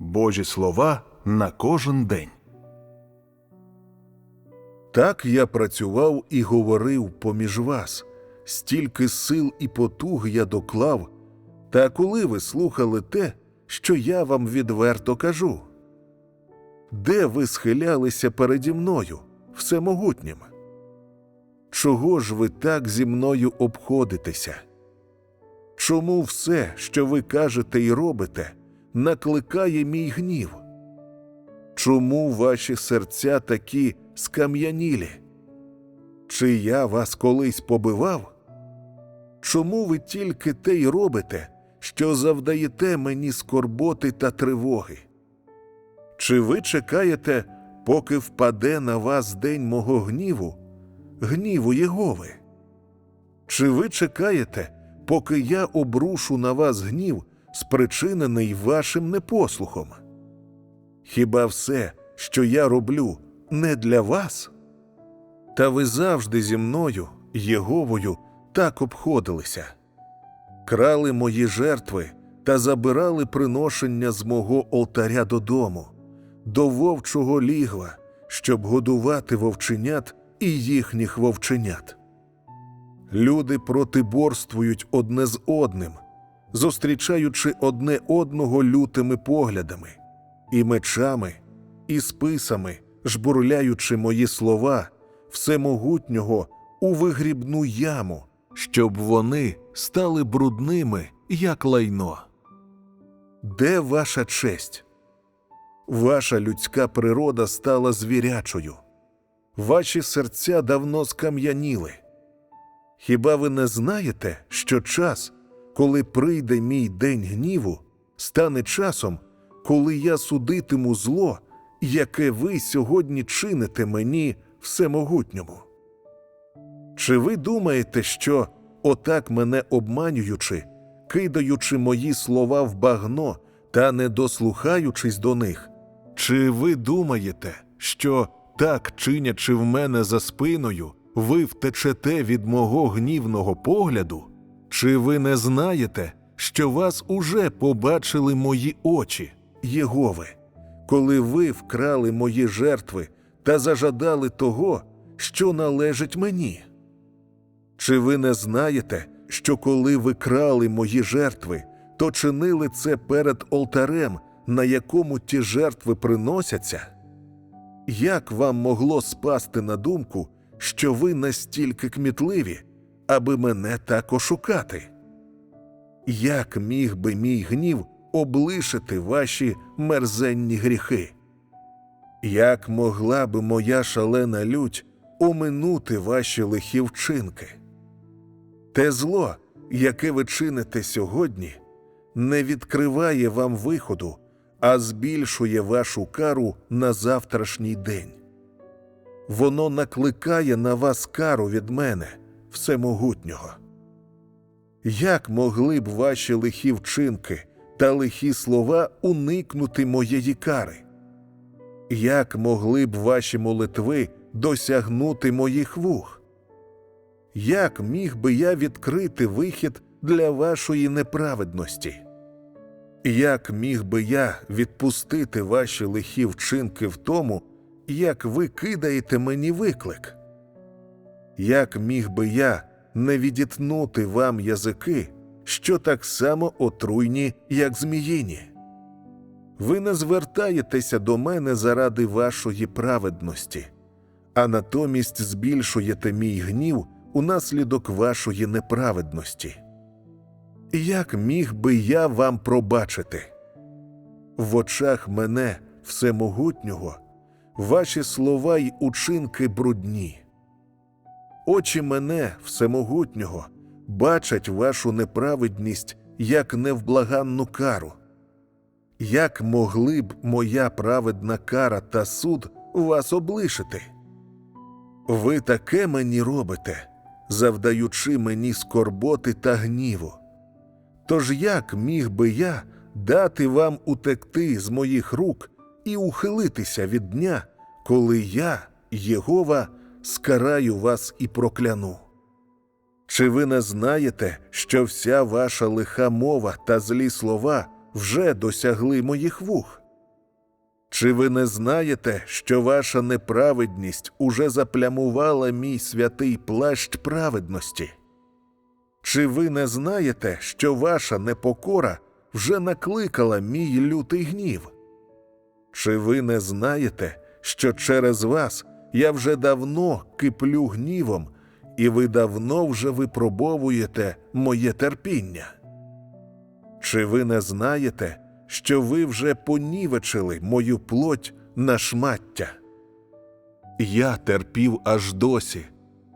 Божі слова на кожен день. Так я працював і говорив поміж вас, стільки сил і потуг я доклав, та коли ви слухали те, що я вам відверто кажу? Де ви схилялися переді мною, всемогутнім? Чого ж ви так зі мною обходитеся? Чому все, що ви кажете і робите, накликає мій гнів? Чому ваші серця такі скам'янілі? Чи я вас колись побивав? Чому ви тільки те й робите, що завдаєте мені скорботи та тривоги? Чи ви чекаєте, поки впаде на вас день мого гніву, гніву Єгови? Чи ви чекаєте, поки я обрушу на вас гнів, спричинений вашим непослухом? Хіба все, що я роблю, не для вас? Та ви завжди зі мною, Єговою, так обходилися, крали мої жертви та забирали приношення з мого олтаря додому, до вовчого лігва, щоб годувати вовченят і їхніх вовченят. Люди протиборствують одне з одним, зустрічаючи одне одного лютими поглядами, і мечами, і списами, жбурляючи мої слова, всемогутнього у вигрібну яму, щоб вони стали брудними, як лайно. Де ваша честь? Ваша людська природа стала звірячою. Ваші серця давно скам'яніли. Хіба ви не знаєте, що час, коли прийде мій день гніву, стане часом, коли я судитиму зло, яке ви сьогодні чините мені всемогутньому? Чи ви думаєте, що, отак мене обманюючи, кидаючи мої слова в багно та не дослухаючись до них, чи ви думаєте, що, так чинячи в мене за спиною, ви втечете від мого гнівного погляду? Чи ви не знаєте, що вас уже побачили мої очі, Єгови, коли ви вкрали мої жертви та зажадали того, що належить мені? Чи ви не знаєте, що коли ви крали мої жертви, то чинили це перед олтарем, на якому ті жертви приносяться? Як вам могло спасти на думку, що ви настільки кмітливі, аби мене так ошукати? Як міг би мій гнів облишити ваші мерзенні гріхи? Як могла би моя шалена лють оминути ваші лихі вчинки? Те зло, яке ви чините сьогодні, не відкриває вам виходу, а збільшує вашу кару на завтрашній день. Воно накликає на вас кару від мене, всемогутнього. Як могли б ваші лихі вчинки та лихі слова уникнути моєї кари? Як могли б ваші молитви досягнути моїх вух? Як міг би я відкрити вихід для вашої неправедності? Як міг би я відпустити ваші лихі вчинки в тому, як ви кидаєте мені виклик? Як міг би я не відітнути вам язики, що так само отруйні, як зміїні? Ви не звертаєтеся до мене заради вашої праведності, а натомість збільшуєте мій гнів унаслідок вашої неправедності. Як міг би я вам пробачити? В очах мене, всемогутнього, ваші слова й учинки брудні. Очі мене, всемогутнього, бачать вашу неправедність як невблаганну кару. Як могли б моя праведна кара та суд вас облишити? Ви таке мені робите, завдаючи мені скорботи та гніву. Тож як міг би я дати вам утекти з моїх рук і ухилитися від дня, коли я, Єгова, скараю вас і прокляну? Чи ви не знаєте, що вся ваша лиха мова та злі слова вже досягли моїх вух? Чи ви не знаєте, що ваша неправедність уже заплямувала мій святий плащ праведності? Чи ви не знаєте, що ваша непокора вже накликала мій лютий гнів? Чи ви не знаєте, що через вас я вже давно киплю гнівом, і ви давно вже випробовуєте моє терпіння? Чи ви не знаєте, що ви вже понівечили мою плоть на шмаття? Я терпів аж досі,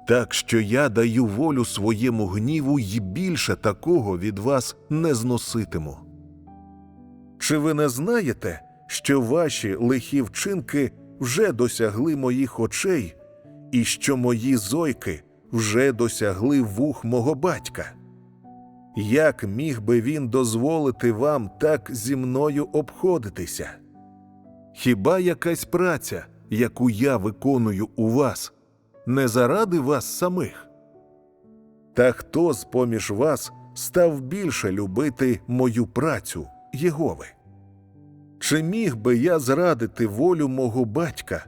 так що я даю волю своєму гніву й більше такого від вас не зноситиму. Чи ви не знаєте, що ваші лихі вчинки вже досягли моїх очей, і що мої зойки вже досягли вух мого батька? Як міг би він дозволити вам так зі мною обходитися? Хіба якась праця, яку я виконую у вас, не заради вас самих? Та хто з поміж вас став більше любити мою працю, Єгови? Чи міг би я зрадити волю мого батька,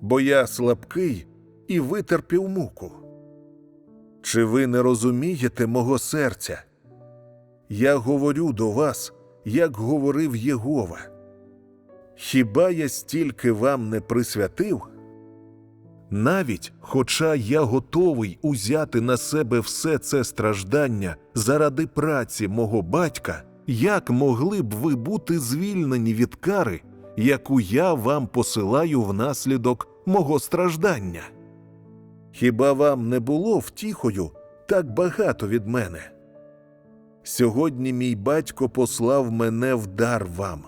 бо я слабкий і витерпів муку? Чи ви не розумієте мого серця? Я говорю до вас, як говорив Єгова. Хіба я стільки вам не присвятив? Навіть, хоча я готовий узяти на себе все це страждання заради праці мого батька, як могли б ви бути звільнені від кари, яку я вам посилаю внаслідок мого страждання? Хіба вам не було втіхою так багато від мене? Сьогодні мій батько послав мене в дар вам.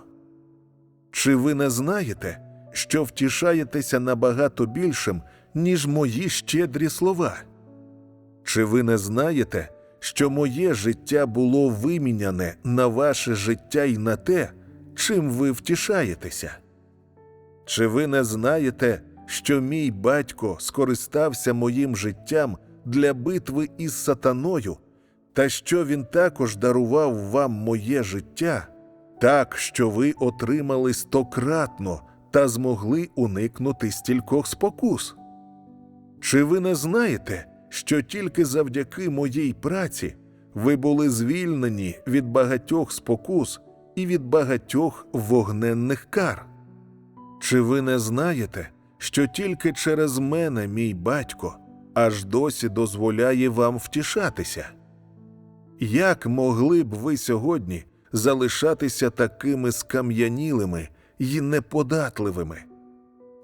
Чи ви не знаєте, що втішаєтеся набагато більшим, ніж мої щедрі слова? Чи ви не знаєте, що моє життя було виміняне на ваше життя і на те, чим ви втішаєтеся? Чи ви не знаєте, що мій батько скористався моїм життям для битви із сатаною, та що він також дарував вам моє життя, так що ви отримали стократно та змогли уникнути стількох спокус? Чи ви не знаєте, що тільки завдяки моїй праці ви були звільнені від багатьох спокус і від багатьох вогненних кар? Чи ви не знаєте, що тільки через мене мій батько аж досі дозволяє вам втішатися? Як могли б ви сьогодні залишатися такими скам'янілими й неподатливими?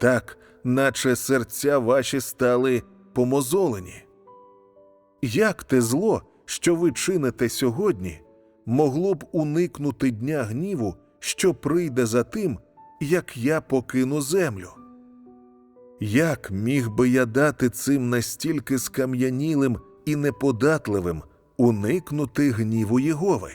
Так, наче серця ваші стали помозолені. Як те зло, що ви чините сьогодні, могло б уникнути дня гніву, що прийде за тим, як я покину землю? Як міг би я дати цим настільки скам'янілим і неподатливим уникнути гніву Єгови?